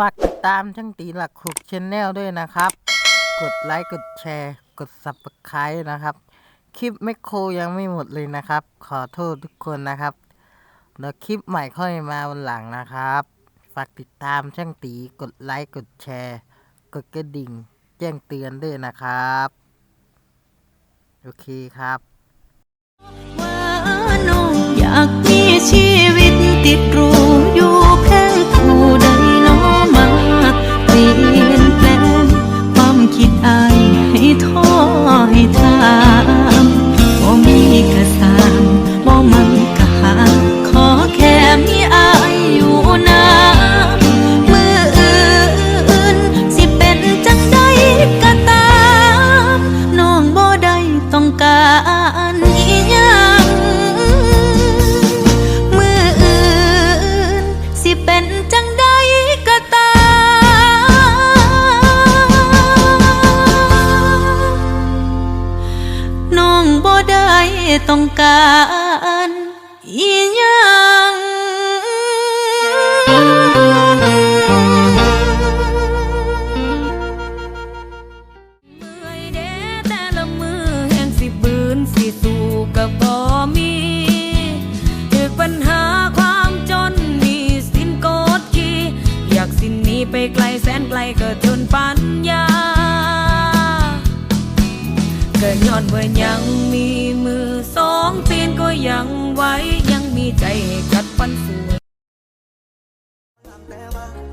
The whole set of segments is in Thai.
ฝากติดตามช่างตีหลักขุกชแนลด้วยนะครับ กดไลค์กดแชร์ กด subscribe นะครับ คลิปแมคโครยังไม่หมดเลยนะครับ ขอโทษทุกคนนะครับเดี๋ยวคลิปใหม่ค่อยมาวันหลังนะครับ ฝากติดตามช่างตี กดไลค์กดแชร์ กดกระดิ่ง แจ้งเตือนด้วยนะครับ โอเคครับ ว่าน้องอยากมีชีวิตติดรูอยู่ ต้องการอีหยังมือเด้แต่ละมือแห่งสิบืนสิสู้กับบ่มีถึกปัญหาความจนหนี่สินโกดขี่อยากสิหนีไปไกลแสนไกลเก็จนปัญญาเกิดย้อนว่ายังมี อสองตีนก็ยังไหว้ ยังมีใจให้กัดฟันฝูง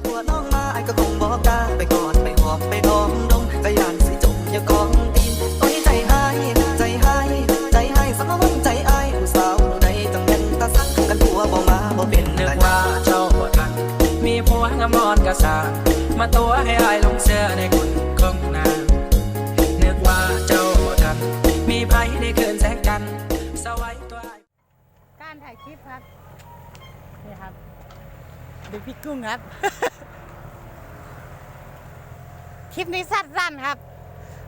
ตัวน้องมาไอ้ก็คงบอกกาไปกอดไปหอบไปดอมดมก็ยานสิจมอย่ากองตีนตัวนี้ใจหายใจหายใจหายสมองใจอายผู้สาวใดจังเป็นตาสังกันผัวบ่มาบ่เป็นนึกแต่ว่าเจ้าบ่ทันมีผัวงามอนกระสามาตัวให้อายลงเสื้อในกุนคงนานึกว่าเจ้าบ่ทันมีไผในคืนแสงจันทร์ายคลิปครับ นี่ครับ ดูพี่กุ้งครับ คลิปนี้สั้นๆครับ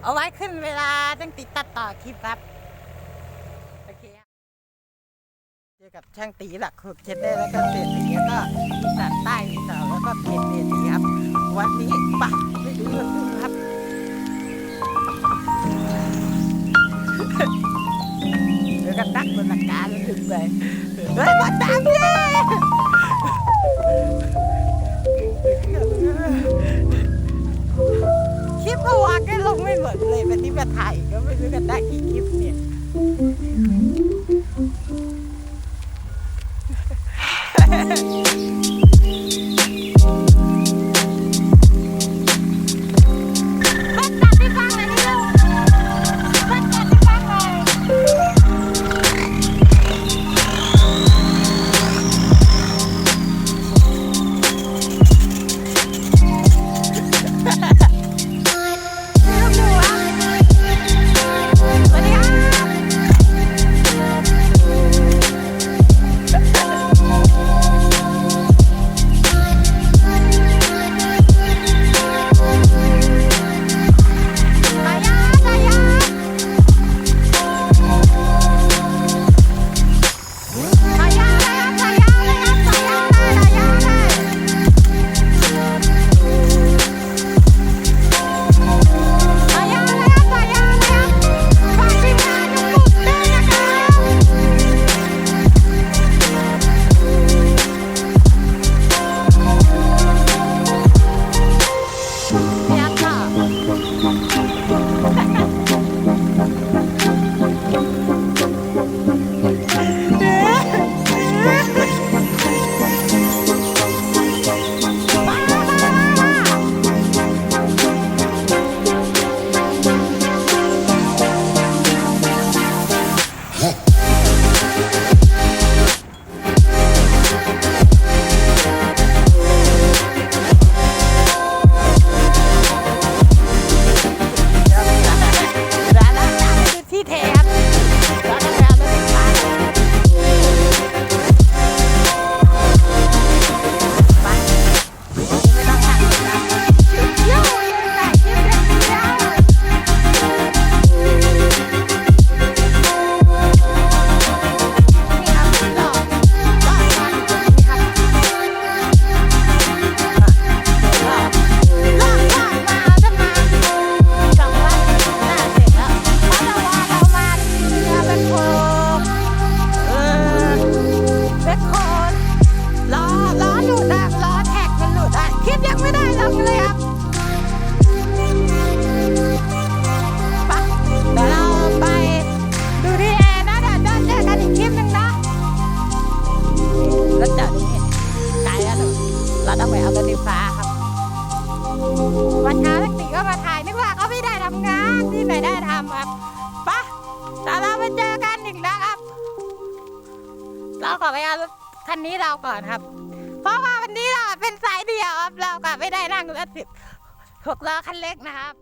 เอาไว้ขึ้นเวลาตั้งติดตัดต่อคลิปครับ โอเคครับเจอกับช่างตีหลักขุกเชนเดอร์แล้วก็เศรษฐีแล้วก็อีสานใต้อีสานแล้วก็เพจเศรษฐีครับ วันนี้ป ไปเฮ้ยมาตามดิ ได้ทำครับปะแต่เราไปเจอกันอีกนะครับ เราขอไปเอารถคันนี้เราก่อนครับ เพราะว่าวันนี้เราเป็นสายเดียวครับ เราก็ไม่ได้นั่งรถสิบหกล้อคันเล็กนะครับ